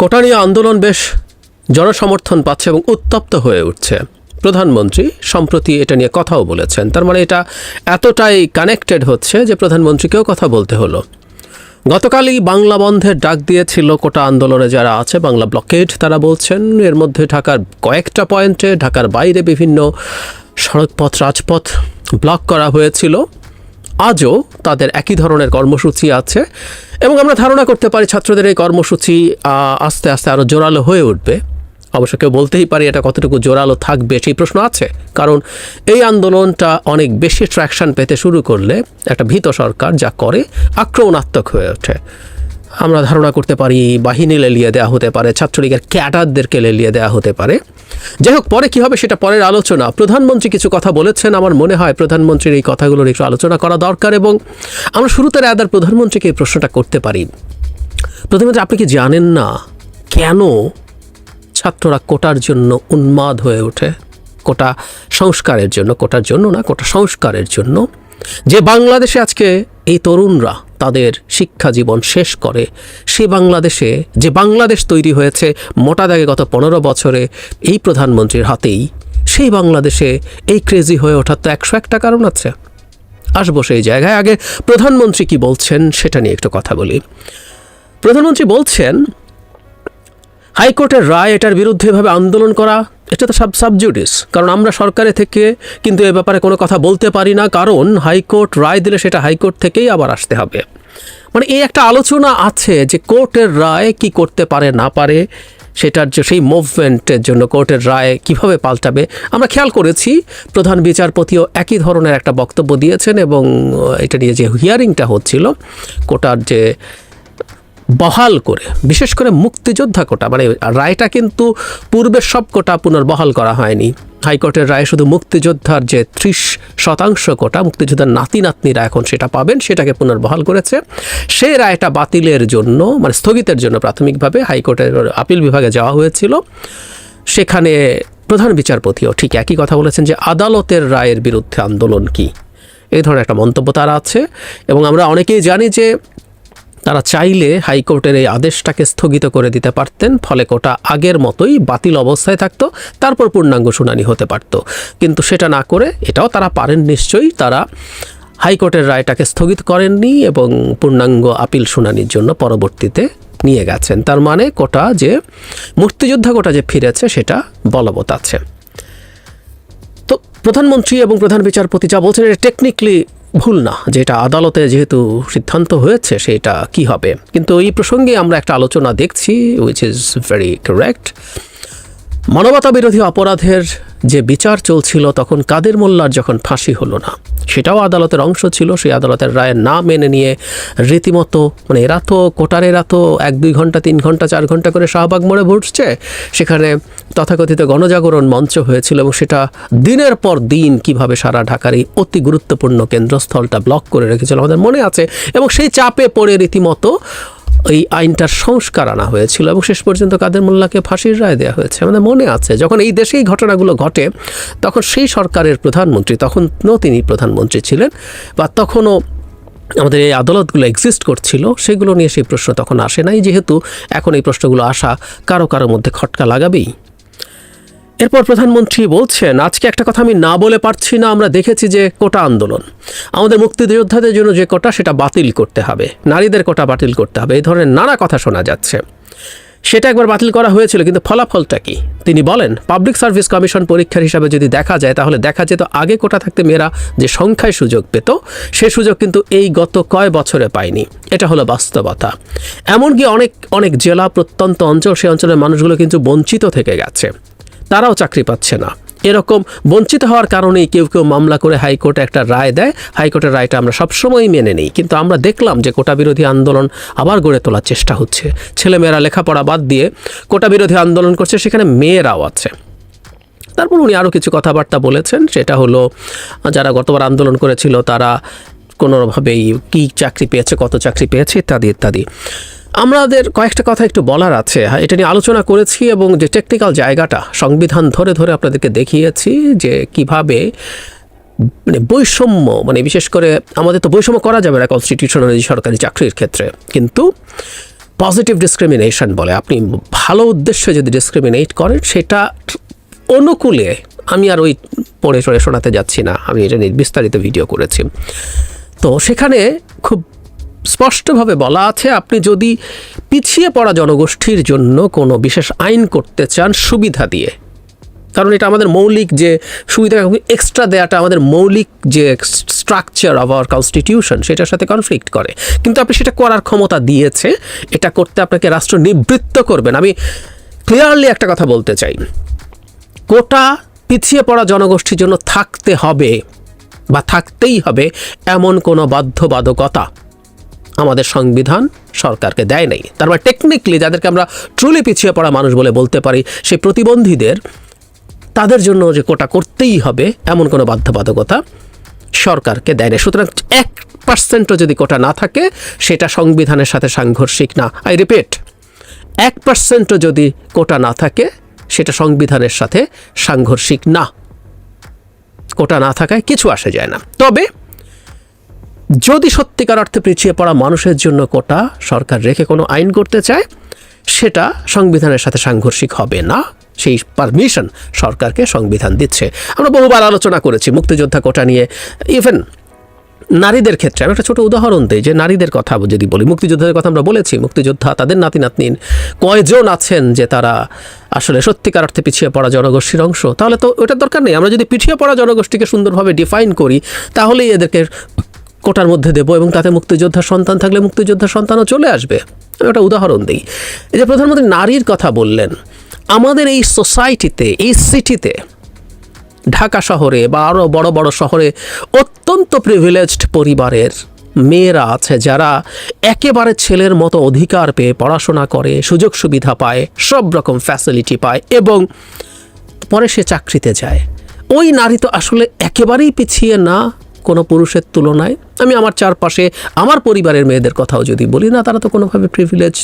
কোটা নিয়ে আন্দোলন বেশ জনসমর্থন পাচ্ছে এবং উত্তপ্ত হয়ে উঠছে। প্রধানমন্ত্রী, সম্প্রতি এটা নিয়ে কথাও বলেছেন। তার মানে এটা এতটাই কানেক্টেড হচ্ছে যে প্রধানমন্ত্রীকেও কথা বলতে হলো। গতকালই বাংলা বন্ধের ডাক দিয়েছিল কোটা আন্দোলনে যারা আছে, বাংলা ব্লকেড, তারা বলছেন এর মধ্যে ঢাকার কয়েকটা পয়েন্টে ঢাকার বাইরে বিভিন্ন সড়কপথ, রাজপথ ব্লক করা হয়েছিল। আজও তাদের একই ধরনের কর্মসূচি আছে এবং আমরা ধারণা করতে পারি ছাত্রদের এই কর্মসূচি আস্তে আস্তে আরও জোরালো হয়ে উঠবে। অবশ্য কেউ বলতেই পারি এটা কতটুকু জোরালো থাকবে সেই প্রশ্ন আছে। কারণ এই আন্দোলনটা অনেক বেশি ট্র্যাকশন পেতে শুরু করলে একটা ভীত সরকার যা করে আক্রমণাত্মক হয়ে ওঠে। আমরা ধারণা করতে পারি বাহিনী লেলিয়ে দেওয়া হতে পারে, ছাত্রলীগের ক্যাডারদেরকে লেলিয়ে দেওয়া হতে পারে। যাই হোক পরে কী হবে সেটা পরের আলোচনা। প্রধানমন্ত্রী কিছু কথা বলেছেন, আমার মনে হয় প্রধানমন্ত্রীর এই কথাগুলোর একটু আলোচনা করা দরকার এবং আমরা শুরুতে রায়দার প্রধানমন্ত্রীকে এই প্রশ্নটা করতে পারি। প্রধানমন্ত্রী, আপনি কি জানেন না কেন ছাত্ররা কোটার জন্য উন্মাদ হয়ে ওঠে? কোটা সংস্কারের জন্য, কোটার জন্য না, কোটা সংস্কারের জন্য। যে বাংলাদেশে আজকে এই তরুণরা তাদের শিক্ষা জীবন শেষ করে। সে বাংলাদেশে, যে বাংলাদেশ তৈরি হয়েছে মোটা দাগে গত পনেরো বছরে, এই প্রধানমন্ত্রীর হাতেই। সেই বাংলাদেশে এই ক্রেজি হয়ে ওঠার তো একশো একটা কারণ আছে। আসব সেই জায়গায়। আগে প্রধানমন্ত্রী কি বলছেন সেটা নিয়ে একটু কথা বলি। প্রধানমন্ত্রী বলছেন, হাইকোর্টের রায় এটার বিরুদ্ধে এভাবে আন্দোলন করা এটা তো সাব সাবজুডিস কারণ আমরা সরকারে থেকে কিন্তু এ ব্যাপারে কোনো কথা বলতে পারি না, কারণ হাইকোর্ট রায় দিলে সেটা হাইকোর্ট থেকেই আবার আসতে হবে। মানে এই একটা আলোচনা আছে যে কোর্টের রায় কি করতে পারে, না পারে, সেটার যে সেই মুভমেন্টের জন্য কোর্টের রায় কীভাবে পাল্টাবে, আমরা খেয়াল করেছি, প্রধান বিচারপতিও একই ধরনের একটা বক্তব্য দিয়েছেন এবং এটা নিয়ে যে হিয়ারিংটা হচ্ছিল, কোটার যে বহাল করে, বিশেষ করে মুক্তিযোদ্ধা কোটা মানে রায়টা কিন্তু পূর্বের সব কোটা পুনর্বহাল করা হয়নি। হাইকোর্টের রায় শুধু মুক্তিযোদ্ধার যে ত্রিশ শতাংশ কোটা, মুক্তিযোদ্ধার নাতি নাতনিরা এখন সেটা পাবেন, সেটাকে পুনর্বহাল করেছে। সেই রায়টা বাতিলের জন্য মানে স্থগিতের জন্য প্রাথমিকভাবে হাইকোর্টের আপিল বিভাগে যাওয়া হয়েছিল। সেখানে প্রধান বিচারপতিও ঠিক একই কথা বলেছেন যে আদালতের রায়ের বিরুদ্ধে আন্দোলন কি? এই ধরনের একটা মন্তব্য তারা আছে। এবং আমরা অনেকেই জানি যে তারা চাইলে হাইকোর্টের এই আদেশটাকে স্থগিত করে দিতে পারতেন, ফলে কোটা আগের মতোই বাতিল অবস্থায় থাকতো, তারপর পূর্ণাঙ্গ শুনানি হতে পারত। কিন্তু সেটা না করে এটাও তারা পারেন নিশ্চয়ই, তারা হাইকোর্টের রায়টাকে স্থগিত করেননি এবং পূর্ণাঙ্গ আপিল শুনানির জন্য পরবর্তীতে নিয়ে গেছেন। তার মানে কোটা যে, মুক্তিযোদ্ধা কোটা যে ফিরেছে, সেটা বলবৎ আছে। তো প্রধানমন্ত্রী এবং প্রধান বিচারপতি যা বলছেন, এটা টেকনিক্যালি ভুল না, যেটা আদালতে যেহেতু সিদ্ধান্ত হয়েছে, সেটা কি হবে? কিন্তু এই প্রসঙ্গে আমরা একটা আলোচনা দেখছি উইচ ইজ ভেরি কারেক্ট মানবতা বিরোধী অপরাধের যে বিচার চলছিল তখন কাদের মোল্লার যখন ফাঁসি হলো না, সেটাও আদালতের অংশ ছিল, সেই আদালতের রায় না মেনে নিয়ে রীতিমতো মানে এরা তো কোটার, এরা তো এক, দুই ঘণ্টা, তিন ঘণ্টা, চার ঘণ্টা করে শাহবাগ মোড়ে ভুটছে সেখানে তথাকথিত গণজাগরণ মঞ্চ হয়েছিল এবং সেটা দিনের পর দিন কীভাবে সারা ঢাকার এই অতি গুরুত্বপূর্ণ কেন্দ্রস্থলটা ব্লক করে রেখেছিল আমাদের মনে আছে এবং সেই চাপে পড়ে রীতিমতো এই আইনটার সংস্কার আনা হয়েছিল এবং শেষ পর্যন্ত কাদের মোল্লাকে ফাঁসির রায় দেওয়া হয়েছে। আমাদের মনে আছে, যখন এই দেশেই ঘটনাগুলো ঘটে, তখন সেই সরকারের প্রধানমন্ত্রী তখনও তিনি প্রধানমন্ত্রী ছিলেন, বা তখনও আমাদের এই আদালতগুলো এক্সিস্ট করছিল, সেগুলো নিয়ে সেই প্রশ্ন তখন আসে নাই, যেহেতু এখন এই প্রশ্নগুলো আসা কারও কারও মধ্যে খটকা লাগাবেই। এরপর প্রধানমন্ত্রী বলছেন, আজকে একটা কথা আমি না বলে পারছি না, আমরা দেখেছি যে কোটা আন্দোলন। আমাদের মুক্তিযোদ্ধাদের জন্য যে কোটা, সেটা বাতিল করতে হবে। নারীদের কোটা বাতিল করতে হবে। এই ধরনের নানা কথা শোনা যাচ্ছে। সেটা একবার বাতিল করা হয়েছিল, কিন্তু ফলাফলটা কি? তিনি বলেন, পাবলিক সার্ভিস কমিশন পরীক্ষার হিসাবে যদি দেখা যায়, তাহলে দেখা যেত আগে কোটা থাকতে মেয়েরা যে সংখ্যায় সুযোগ পেত, সে সুযোগ কিন্তু এই গত কয় বছরে পায়নি। এটা হলো বাস্তবতা। এমনকি অনেক অনেক জেলা প্রত্যন্ত অঞ্চল সেই অঞ্চলের মানুষগুলো কিন্তু বঞ্চিত থেকে গেছে। তারাও চাকরি পাচ্ছে না। এরকম বঞ্চিত হওয়ার কারণেই কেউ কেউ মামলা করে হাইকোর্টে একটা রায় দেয়। হাইকোর্টের রায়টা আমরা সবসময়ই মেনে নিই। কিন্তু আমরা দেখলাম যে কোটা বিরোধী আন্দোলন আবার গড়ে তোলার চেষ্টা হচ্ছে। ছেলেমেয়েরা লেখাপড়া বাদ দিয়ে কোটা বিরোধী আন্দোলন করছে, সেখানে মেয়েরাও আছে। তারপর উনি আরও কিছু কথাবার্তা বলেছেন। সেটা হলো, যারা গতবার আন্দোলন করেছিল, তারা কোনোভাবেই কী চাকরি পেয়েছে, কত চাকরি পেয়েছে, ইত্যাদি ইত্যাদি। আমাদের কয়েকটা কথা একটু বলার আছে। হ্যাঁ, এটা নিয়ে আলোচনা করেছি এবং যে টেকনিক্যাল জায়গাটা সংবিধান ধরে ধরে আপনাদেরকে দেখিয়েছি যে কীভাবে মানে বৈষম্য মানে বিশেষ করে আমাদের তো বৈষম্য করা যাবে না কনস্টিটিউশনাল সরকারি চাকরির ক্ষেত্রে। কিন্তু পজিটিভ ডিসক্রিমিনেশন বলে আপনি ভালো উদ্দেশ্যে যদি ডিসক্রিমিনেট করেন সেটা অনুকূলে আমি আর ওই পড়ে চড়ে শোনাতে যাচ্ছি না। আমি এটা নিয়ে বিস্তারিত ভিডিও করেছি। তো সেখানে খুব স্পষ্টভাবে বলা আছে, আপনি যদি পিছিয়ে পড়া জনগোষ্ঠীর জন্য কোনো বিশেষ আইন করতে চান সুবিধা দিয়ে। কারণ এটা আমাদের মৌলিক যে সুবিধা এক্সট্রা দেওয়াটা আমাদের মৌলিক যে স্ট্রাকচার অফ আওয়ার কনস্টিটিউশন সেটার সাথে কনফ্লিক্ট করে। কিন্তু আপনি সেটা করার ক্ষমতা দিয়েছে, এটা করতে আপনাকে রাষ্ট্র নিবৃত্ত করবেন আমি ক্লিয়ারলি একটা কথা বলতে চাই। কোটা পিছিয়ে পড়া জনগোষ্ঠীর জন্য থাকতে হবে, বা থাকতেই হবে, এমন কোনো বাধ্যবাধকতা। আমাদের সংবিধান সরকারকে দেয় নাই। তার মানে টেকনিক্যালি যাদেরকে আমরা ট্রুলি পিছিয়ে পড়া মানুষ বলে বলতে পারি সেই প্রতিবন্ধীদের, তাদের জন্য যে কোটা করতেই হবে এমন কোনো বাধ্যবাধকতা সরকারকে দেয় না সুতরাং এক পার্সেন্টও যদি কোটা না থাকে, সেটা সংবিধানের সাথে সাংঘর্ষিক না। আই রিপিট এক পার্সেন্টও যদি কোটা না থাকে, সেটা সংবিধানের সাথে সাংঘর্ষিক না। কোটা না থাকায় কিছু আসে যায় না। তবে যদি সত্যিকার অর্থে পিছিয়ে পড়া মানুষের জন্য কোটা সরকার রেখে কোনো আইন করতে চায়, সেটা সংবিধানের সাথে সাংঘর্ষিক হবে না। সেই পারমিশন সরকারকে সংবিধান দিচ্ছে। আমরা বহুবার আলোচনা করেছি মুক্তিযোদ্ধা কোটা নিয়ে। ইভেন নারীদের ক্ষেত্রে আমি একটা ছোটো উদাহরণ দিই যে নারীদের কথা যদি বলি, মুক্তিযোদ্ধাদের কথা আমরা বলেছি, মুক্তিযোদ্ধা তাদের নাতি নাতনিন কয়জন আছেন যে তারা আসলে সত্যিকার অর্থে পিছিয়ে পড়া জনগোষ্ঠীর অংশ? তাহলে তো ওটার দরকার নেই। আমরা যদি পিছিয়ে পড়া জনগোষ্ঠীকে সুন্দরভাবে ডিফাইন করি, তাহলেই এদেরকে কোটার মধ্যে দেবো এবং তাতে মুক্তিযোদ্ধার সন্তান থাকলে মুক্তিযোদ্ধার সন্তানও চলে আসবে। আমি একটা উদাহরণ দিই। এই যে প্রধানমন্ত্রী নারীর কথা বললেন, আমাদের এই সোসাইটিতে, এই সিটিতে, ঢাকা শহরে বা আরও বড় বড় শহরে অত্যন্ত প্রিভিলেজড পরিবারের মেয়েরা আছে যারা একেবারে ছেলের মতো অধিকার পেয়ে পড়াশোনা করে, সুযোগ সুবিধা পায়, সব রকম ফ্যাসিলিটি পায় এবং পরে সে চাকরিতে যায়। ওই নারী তো আসলে একেবারেই পিছিয়ে না কোনো পুরুষের তুলনায়, আমি আমার চারপাশে আমার পরিবারের মেয়েদের কথাও যদি বলি, না, তারা তো কোনোভাবে প্রিভিলেজ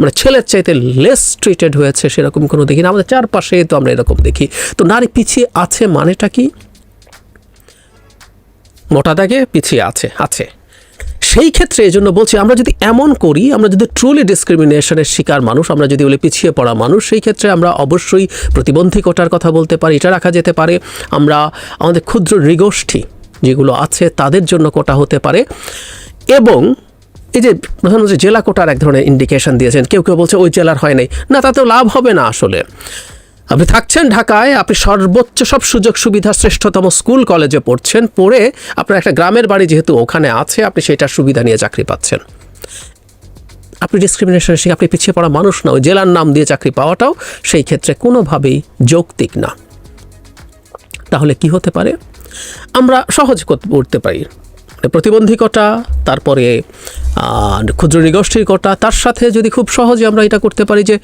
মানে ছেলের চাইতে লেস ট্রিটেড হয়েছে সেরকম কোনো দেখি না। আমাদের চারপাশে তো আমরা এরকম দেখি। তো নারী পিছিয়ে আছে মানেটা কি? মোটা দাগে পিছিয়ে আছে আছে। সেই ক্ষেত্রে এই জন্য বলছি, আমরা যদি এমন করি, আমরা যদি ট্রুলি ডিসক্রিমিনেশনের শিকার মানুষ, আমরা যদি বলি পিছিয়ে পড়া মানুষ, সেই ক্ষেত্রে আমরা অবশ্যই প্রতিবন্ধী কোটার কথা বলতে পারি, এটা রাখা যেতে পারে। আমরা, আমাদের ক্ষুদ্র নৃগোষ্ঠী যেগুলো আছে তাদের জন্য কোটা হতে পারে। এবং এই যে প্রধানমন্ত্রী জেলা কোটার এক ধরনের ইন্ডিকেশন দিয়েছেন। কেউ কেউ বলছে ওই জেলার হয় নাই। না তাতেও লাভ হবে না আসলে। আপনি থাকছেন ঢাকায়, আপনি সর্বোচ্চ সব সুযোগ সুবিধা শ্রেষ্ঠতম স্কুল কলেজে পড়ছেন, পড়ে আপনার একটা গ্রামের বাড়ি যেহেতু ওখানে আছে, আপনি সেটার সুবিধা নিয়ে চাকরি পাচ্ছেন। আপনি ডিসক্রিমিনেশনের শিখে আপনি পিছিয়ে পড়া মানুষ না, ওই জেলার নাম দিয়ে চাকরি পাওয়াটাও সেই ক্ষেত্রে কোনোভাবেই যৌক্তিক না। তাহলে কি হতে পারে? আমরা সহজ করতে পারি। প্রতিবন্ধী কোটা, তারপরে ক্ষুদ্র নিগোষ্ঠীর কটা, তার সাথে যদি খুব সহজে আমরা এটা করতে পারি যে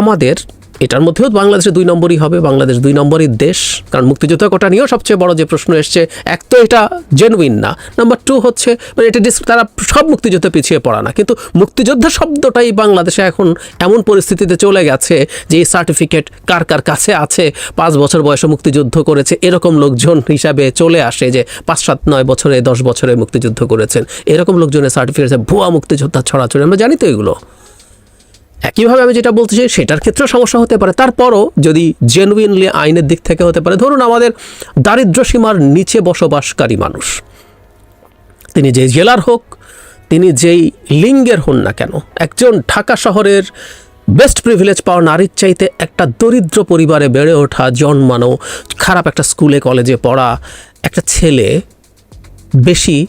আমাদের এটার মধ্যেও বাংলাদেশে দুই নম্বরই হবে, বাংলাদেশ দুই নম্বরই দেশ। কারণ মুক্তিযোদ্ধা কোটা নিয়েও সবচেয়ে বড় যে প্রশ্ন এসছে, এক তো এটা জেনুইন না নাম্বার টু হচ্ছে মানে এটা তারা সব মুক্তিযোদ্ধা পিছিয়ে পড়া না। কিন্তু মুক্তিযোদ্ধা শব্দটাই বাংলাদেশে এখন এমন পরিস্থিতিতে চলে গেছে যে এই সার্টিফিকেট কার কার কাছে আছে, পাঁচ বছর বয়সে মুক্তিযুদ্ধ করেছে, এরকম লোকজন হিসাবে চলে আসে যে পাঁচ, সাত, নয় বছরে, দশ বছরে মুক্তিযুদ্ধ করেছেন। এরকম লোকজনের সার্টিফিকেট ভুয়া মুক্তিযোদ্ধা ছড়াছড়ি, আমরা জানি তো এগুলো। একইভাবে আমি যেটা বলতে চাই, সেটার ক্ষেত্রেও সমস্যা হতে পারে। তারপরও যদি জেনুইনলি আইনের দিক থেকে হতে পারে, ধরুন আমাদের দারিদ্র্য সীমার নিচে বসবাসকারী মানুষ। তিনি যে জেলার হোক, তিনি যেই লিঙ্গের হন না কেন, একজন ঢাকা শহরের বেস্ট প্রিভিলেজ পাওয়া নারীর চাইতে একটা দরিদ্র পরিবারে বেড়ে ওঠা, জন্মানো, খারাপ একটা স্কুলে কলেজে পড়া, একটা ছেলে বেশি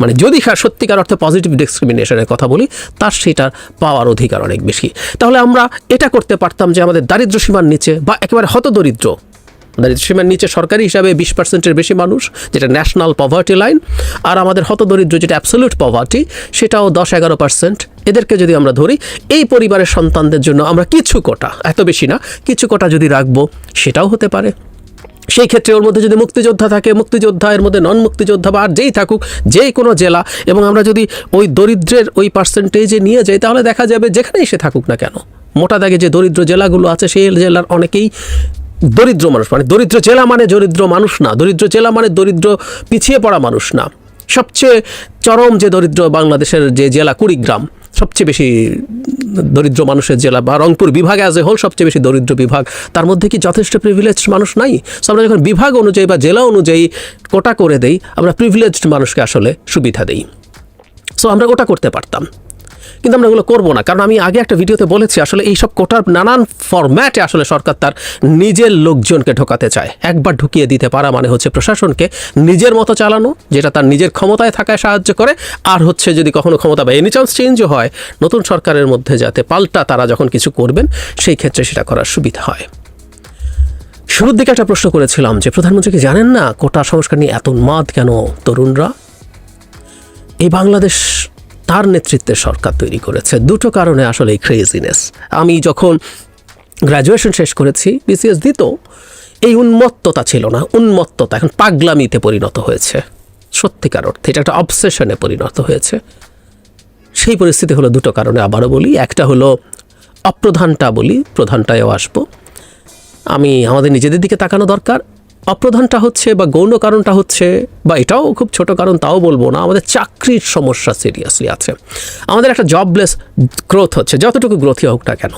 মানে যদি সা- সত্যিকার অর্থে পজিটিভ ডিসক্রিমিনেশনের কথা বলি, তার সেটার পাওয়ার অধিকার অনেক বেশি। তাহলে আমরা এটা করতে পারতাম যে আমাদের দারিদ্র সীমার নিচে বা একেবারে হতদরিদ্র, দারিদ্র সীমার নিচে সরকারি হিসাবে বিশ পার্সেন্টের বেশি মানুষ, যেটা ন্যাশনাল পভার্টি লাইন আর আমাদের হতদরিদ্র যেটা অ্যাবসলিউট পভার্টি সেটাও দশ এগারো পার্সেন্ট এদেরকে যদি আমরা ধরি, এই পরিবারের সন্তানদের জন্য আমরা কিছু কোটা, এত বেশি না, কিছু কোটা যদি রাখব, সেটাও হতে পারে। সেই ক্ষেত্রে ওর মধ্যে যদি মুক্তিযোদ্ধা থাকে, মুক্তিযোদ্ধা এর মধ্যে নন মুক্তিযোদ্ধা বা আর যেই থাকুক যেই কোনো জেলা, এবং আমরা যদি ওই দরিদ্রের ওই পার্সেন্টেজে নিয়ে যাই, তাহলে দেখা যাবে যেখানেই সে থাকুক না কেন, মোটা দাগে যে দরিদ্র জেলাগুলো আছে, সেই জেলার অনেকেই দরিদ্র মানুষ মানে দরিদ্র জেলা মানে দরিদ্র মানুষ না, দরিদ্র জেলা মানে দরিদ্র পিছিয়ে পড়া মানুষ না। সবচেয়ে চরম যে দরিদ্র বাংলাদেশের যে জেলা কুড়িগ্রাম সবচেয়ে বেশি দরিদ্র মানুষের জেলা বা রংপুর বিভাগ অ্যাজ এ হোল সবচেয়ে বেশি দরিদ্র বিভাগ, তার মধ্যে কি যথেষ্ট প্রিভিলেজ মানুষ নাই? সো আমরা যখন বিভাগ অনুযায়ী বা জেলা অনুযায়ী কোটা করে দেই, আমরা প্রিভিলেজড মানুষকে আসলে সুবিধা দেই। সো আমরা ওটা করতে পারতাম। কিন্তু আমরা ওগুলো করব না। কারণ আমি আগে একটা ভিডিওতে বলেছি, আসলে এইসব কোটার নানান ফরম্যাটে আসলে সরকার তার নিজের লোকজনকে ঢোকাতে চায়। একবার ঢুকিয়ে দিতে পারা মানে হচ্ছে প্রশাসনকে নিজের মতো চালানো, যেটা তার নিজের ক্ষমতায় থাকায় সাহায্য করে। আর হচ্ছে যদি কখনো ক্ষমতা বা এনি চান্স চেঞ্জও হয়, নতুন সরকারের মধ্যে যাতে পাল্টা তারা যখন কিছু করবেন, সেই ক্ষেত্রে সেটা করার সুবিধা হয়। শুরুর দিকে একটা প্রশ্ন করেছিলাম যে, প্রধানমন্ত্রী কি জানেন না কোটা সংস্কার নিয়ে এত মাদ কেন তরুণরা? এই বাংলাদেশ তার নেতৃত্বে সরকার তৈরি করেছে। দুটো কারণে আসলে এই ক্রেজিনেস আমি যখন গ্র্যাজুয়েশন শেষ করেছি বিসিএস দিত, এই উন্মত্ততা ছিল না। উন্মত্ততা এখন পাগলামিতে পরিণত হয়েছে। সত্যিকার অর্থে এটা একটা অবসেশনে পরিণত হয়েছে। সেই পরিস্থিতি হলো দুটো কারণে আবারও বলি। একটা হলো অপ্রধানটা বলি, প্রধানটায়ও আসব। আমি, আমাদের নিজেদের দিকে তাকানো দরকার। অপ্রধানটা হচ্ছে বা গৌণ কারণটা হচ্ছে, বা এটাও খুব ছোট কারণ, তাও বলব না, আমাদের চাকরির সমস্যা সিরিয়াসলি আছে। আমাদের একটা জবলেস গ্রোথ হচ্ছে, যতটুকু গ্রোথই হোক না কেন।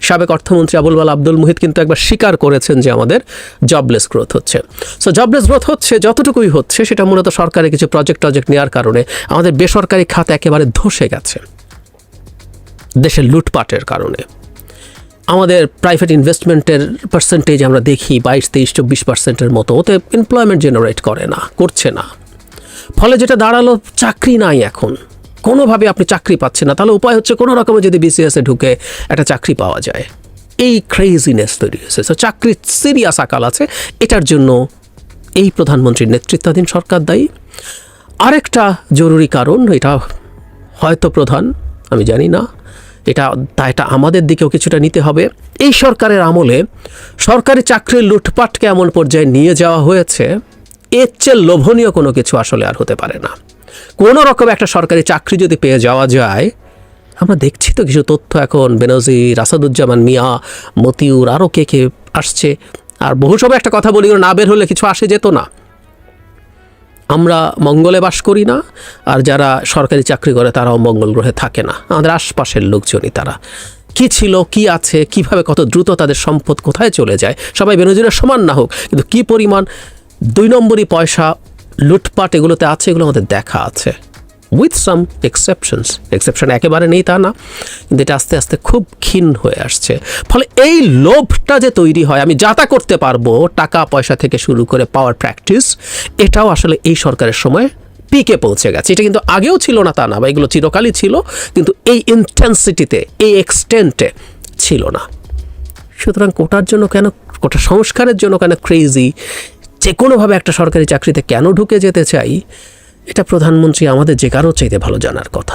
সাবেক অর্থমন্ত্রী আবুল বাল আব্দুল মুহিত কিন্তু একবার স্বীকার করেছেন যে আমাদের জবলেস গ্রোথ হচ্ছে। সো জবলেস গ্রোথ হচ্ছে, যতটুকুই হচ্ছে, সেটা মূলত সরকারের কিছু প্রজেক্ট টজেক্ট নেওয়ার কারণে আমাদের বেসরকারি খাত একেবারে ধসে গেছে। দেশের লুটপাটের কারণে। আমাদের প্রাইভেট ইনভেস্টমেন্টের পার্সেন্টেজ আমরা দেখি বাইশ, তেইশ, চব্বিশ পার্সেন্টের মতো। ওতে এমপ্লয়মেন্ট জেনারেট করে না, করছে না। ফলে যেটা দাঁড়াল, চাকরি নাই এখন। কোনোভাবে আপনি চাকরি পাচ্ছেন না। তাহলে উপায় হচ্ছে কোনো রকমে যদি বিসিএসে ঢুকে একটা চাকরি পাওয়া যায়। এই ক্রেজিনেস তৈরি হয়েছে। তো চাকরির সিরিয়াস আকাল আছে। এটার জন্য এই প্রধানমন্ত্রীর নেতৃত্বাধীন সরকার দায়ী। আরেকটা জরুরি কারণ, এটা হয়তো প্রধান, আমি জানি না। এটা, তা এটা আমাদের দিকেও কিছুটা নিতে হবে। এই সরকারের আমলে সরকারি চাকরির লুটপাটকে এমন পর্যায়ে নিয়ে যাওয়া হয়েছে, এর চেয়ে লোভনীয় কোনো কিছু আসলে আর হতে পারে না। কোনো রকম একটা সরকারি চাকরি যদি পেয়ে যাওয়া যায়, আমরা দেখছি তো কিছু তথ্য এখন, বেনজির, আসাদুজ্জামান, মিয়া, মতিউর, আরও কে কে আসছে। আর বহু সময় একটা কথা বলি, না বের হলে কিছু আসে যেত না। আমরা মঙ্গলে বাস করি না, আর যারা সরকারি চাকরি করে তারাও মঙ্গল গ্রহে থাকে না। আমাদের আশপাশের লোকজনই তারা। কি ছিল, কি আছে, কীভাবে কত দ্রুত তাদের সম্পদ কোথায় চলে যায়, সবাই বেনজিরের সমান না হোক, কিন্তু কি পরিমাণ দুই নম্বরই পয়সা লুটপাট এগুলোতে আছে, এগুলো আমাদের দেখা আছে। উইথ সাম এক্সেপশনস এক্সেপশন একেবারে নেই তা না, কিন্তু এটা আস্তে আস্তে খুব ক্ষীণ হয়ে আসছে। ফলে এই লোভটা যে তৈরি হয়, আমি যাতা করতে পারব, টাকা, পয়সা থেকে শুরু করে পাওয়ার প্র্যাকটিস এটাও আসলে এই সরকারের সময় পিকে পৌঁছে গেছে। এটা কিন্তু আগেও ছিল না তা না, বা এগুলো চিরকালই ছিল, কিন্তু এই ইন্টেন্সিটিতে এই এক্সটেন্টে ছিল না। সুতরাং কোটার জন্য কেন, কোটা সংস্কারের জন্য কেন ক্রেজি যে কোনোভাবে একটা সরকারি চাকরিতে কেন ঢুকে যেতে চাই? এটা প্রধানমন্ত্রী আমাদের যে কারও চাইতে ভালো জানার কথা।